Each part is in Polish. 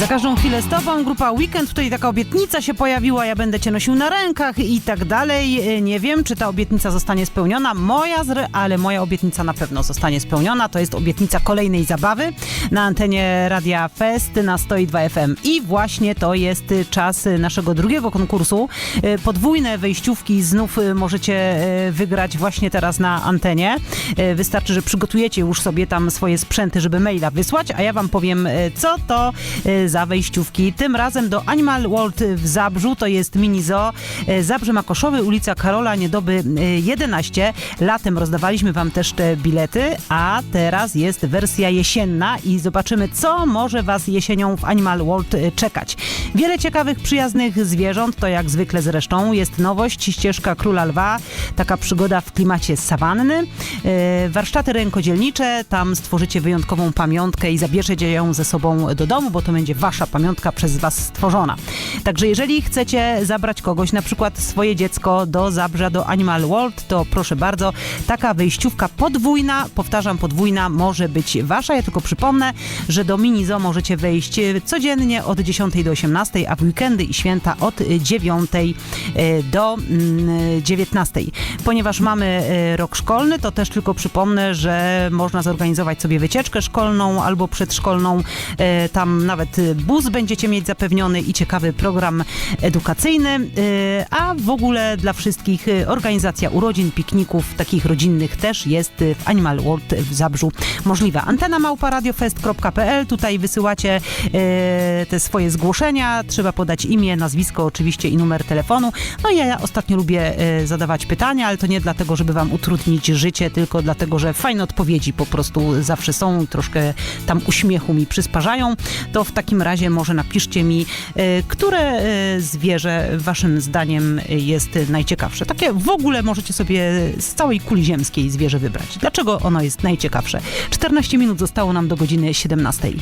Za każdą chwilę z tobą, grupa Weekend, tutaj taka obietnica się pojawiła, ja będę cię nosił na rękach i tak dalej. E, Nie wiem, czy ta obietnica zostanie spełniona. Moja, ale moja obietnica na pewno zostanie spełniona. To jest obietnica kolejnej zabawy na antenie Radia Fest na 102 FM. I właśnie to jest y, czas y, naszego drugiego konkursu. Y, Podwójne wejściówki znów y, możecie y, wygrać właśnie teraz na antenie. Y, Wystarczy, że przygotujecie już sobie tam swoje sprzęty, żeby maila wysłać, a ja wam powiem, y, co to y, za wejściówki. Tym razem do Animal World w Zabrzu, to jest mini zoo. y, Zabrze Makoszowy, ulica Karola Niedoby y, 11. Latem rozdawaliśmy wam też te bilety, a teraz jest wersja jesienna i zobaczymy, co może was jesienią w Animal World y, czekać. Wiele ciekawych, przyjaznych zwierząt, to jak zwykle zresztą jest nowość, ścieżka Króla Lwa, taka przygoda w klimacie sawanny, warsztaty rękodzielnicze, tam stworzycie wyjątkową pamiątkę i zabierzecie ją ze sobą do domu, bo to będzie wasza pamiątka przez was stworzona. Także jeżeli chcecie zabrać kogoś, na przykład swoje dziecko do Zabrza, do Animal World, to proszę bardzo, taka wejściówka podwójna, powtarzam podwójna, może być wasza. Ja tylko przypomnę, że do mini zoo możecie wejść codziennie od 10 do 18, a w weekendy i święta od e, 9 e, do mm, 19. Ponieważ mamy e, rok szkolny, to też tylko przypomnę, że można zorganizować sobie wycieczkę szkolną albo przedszkolną. E, Tam nawet bus będziecie mieć zapewniony i ciekawy program edukacyjny, e, a w ogóle dla wszystkich e, organizacja urodzin, pikników takich rodzinnych też jest w Animal World w Zabrzu możliwa. Antena małpa radiofest.pl, tutaj wysyłacie e, te swoje zgłoszenia, trzeba podać imię, nazwisko oczywiście i numer telefonu. No i ja ostatnio lubię zadawać pytania, ale to nie dlatego, żeby wam utrudnić życie, tylko dlatego, że fajne odpowiedzi po prostu zawsze są troszkę tam uśmiechu mi przysparzają. To w takim razie może napiszcie mi, e, które e, zwierzę waszym zdaniem jest najciekawsze. Takie w ogóle możecie sobie z całej kuli ziemskiej zwierzę wybrać. Dlaczego ono jest najciekawsze? 14 minut zostało nam do godziny 17.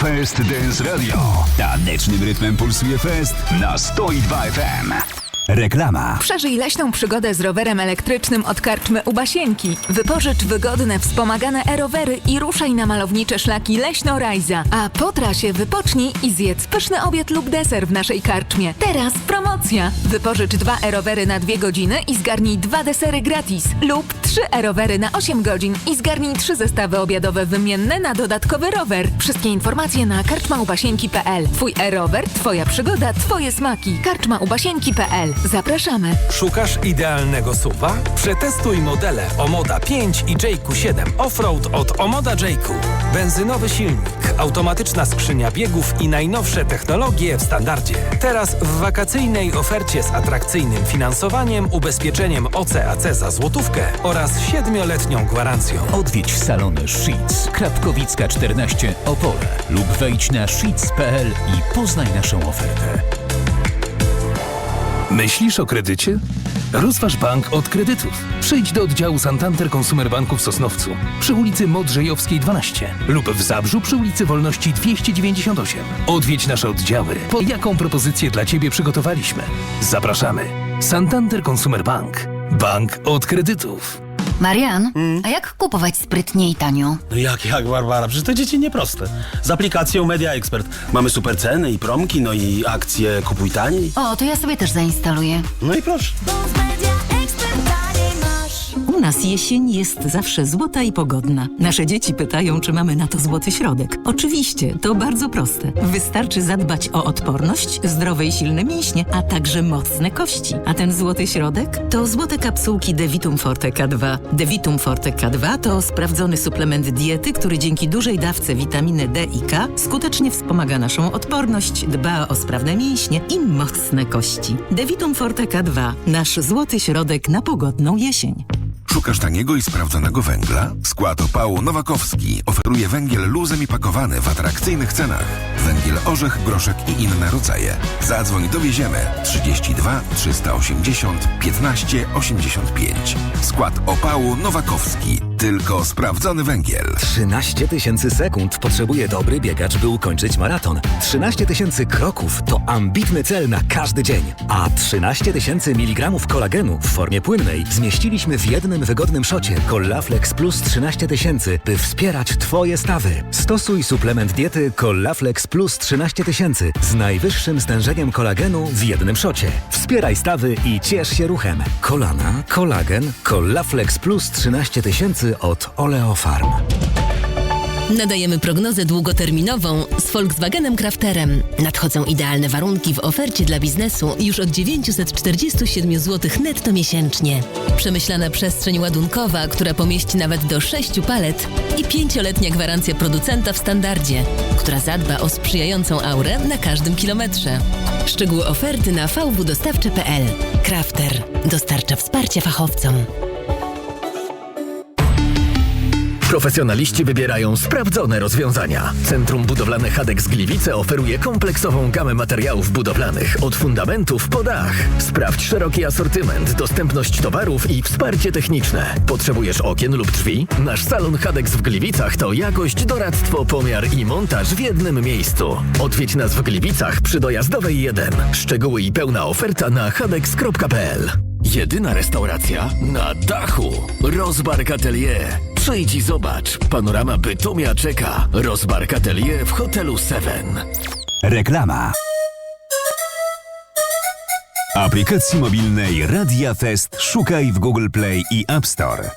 Fest Dance Radio. Tanecznym rytmem pulsuje fest na 102 FM. Reklama. Przeżyj leśną przygodę z rowerem elektrycznym od karczmy u Basienki. Wypożycz wygodne, wspomagane e-rowery i ruszaj na malownicze szlaki Leśno-Rajza. A po trasie wypocznij i zjedz pyszny obiad lub deser w naszej karczmie. Teraz promocja! Wypożycz dwa e-rowery na dwie godziny i zgarnij dwa desery gratis. Lub trzy e-rowery na 8 godzin i zgarnij trzy zestawy obiadowe wymienne na dodatkowy rower. Wszystkie informacje na karczmaubasienki.pl. Twój e-rower, twoja przygoda, twoje smaki. karczmaubasienki.pl. Zapraszamy. Szukasz idealnego suwa? Przetestuj modele Omoda 5 i Jayku 7 Offroad od Omoda Jayku. Benzynowy silnik, automatyczna skrzynia biegów i najnowsze technologie w standardzie. Teraz w wakacyjnej ofercie z atrakcyjnym finansowaniem, ubezpieczeniem OCAC za złotówkę oraz siedmioletnią gwarancją. Odwiedź salony Sheets, Krapkowicka 14, Opole lub wejdź na sheets.pl i poznaj naszą ofertę. Myślisz o kredycie? Rozważ bank od kredytów. Przyjdź do oddziału Santander Consumer Banku w Sosnowcu przy ulicy Modrzejowskiej 12 lub w Zabrzu przy ulicy Wolności 298. Odwiedź nasze oddziały. Po jaką propozycję dla Ciebie przygotowaliśmy? Zapraszamy. Santander Consumer Bank. Bank od kredytów. Marian, a jak kupować sprytnie i tanio? No jak, jak, Barbara? Przecież to dzieci nieproste. Z aplikacją Media Expert mamy super ceny i promki, no i akcje kupuj taniej. O, to ja sobie też zainstaluję. No i proszę. Nas jesień jest zawsze złota i pogodna. Nasze dzieci pytają, czy mamy na to złoty środek. Oczywiście, to bardzo proste. Wystarczy zadbać o odporność, zdrowe i silne mięśnie, a także mocne kości. A ten złoty środek to złote kapsułki Devitum Forte K2. Devitum Forte K2 to sprawdzony suplement diety, który dzięki dużej dawce witaminy D i K skutecznie wspomaga naszą odporność, dba o sprawne mięśnie i mocne kości. Devitum Forte K2, nasz złoty środek na pogodną jesień. Szukasz taniego i sprawdzonego węgla? Skład opału Nowakowski oferuje węgiel luzem i pakowany w atrakcyjnych cenach. Węgiel orzech, groszek i inne rodzaje. Zadzwoń dowieziemy 32 380 15 85. Skład opału Nowakowski. Tylko sprawdzony węgiel. 13 tysięcy sekund potrzebuje dobry biegacz, by ukończyć maraton. 13 tysięcy kroków to ambitny cel na każdy dzień. A 13 tysięcy miligramów kolagenu w formie płynnej zmieściliśmy w jednym wygodnym szocie Collaflex Plus 13 tysięcy, by wspierać Twoje stawy. Stosuj suplement diety Collaflex Plus 13 tysięcy z najwyższym stężeniem kolagenu w jednym szocie. Wspieraj stawy i ciesz się ruchem. Kolana, kolagen, Collaflex Plus 13 tysięcy od Oleofarm. Nadajemy prognozę długoterminową z Volkswagenem Crafterem. Nadchodzą idealne warunki w ofercie dla biznesu już od 947 zł netto miesięcznie. Przemyślana przestrzeń ładunkowa, która pomieści nawet do 6 palet i pięcioletnia gwarancja producenta w standardzie, która zadba o sprzyjającą aurę na każdym kilometrze. Szczegóły oferty na vwdostawcze.pl. Crafter dostarcza wsparcia fachowcom. Profesjonaliści wybierają sprawdzone rozwiązania. Centrum Budowlane Hadex Gliwice oferuje kompleksową gamę materiałów budowlanych od fundamentów po dach. Sprawdź szeroki asortyment, dostępność towarów i wsparcie techniczne. Potrzebujesz okien lub drzwi? Nasz salon Hadex w Gliwicach to jakość, doradztwo, pomiar i montaż w jednym miejscu. Odwiedź nas w Gliwicach przy dojazdowej 1. Szczegóły i pełna oferta na hadex.pl. Jedyna restauracja na dachu. Rozbark Atelier. Przyjdź i zobacz. Panorama Bytomia czeka. Rozbark Atelier w hotelu Seven. Reklama. Aplikacji mobilnej Radia Fest szukaj w Google Play i App Store.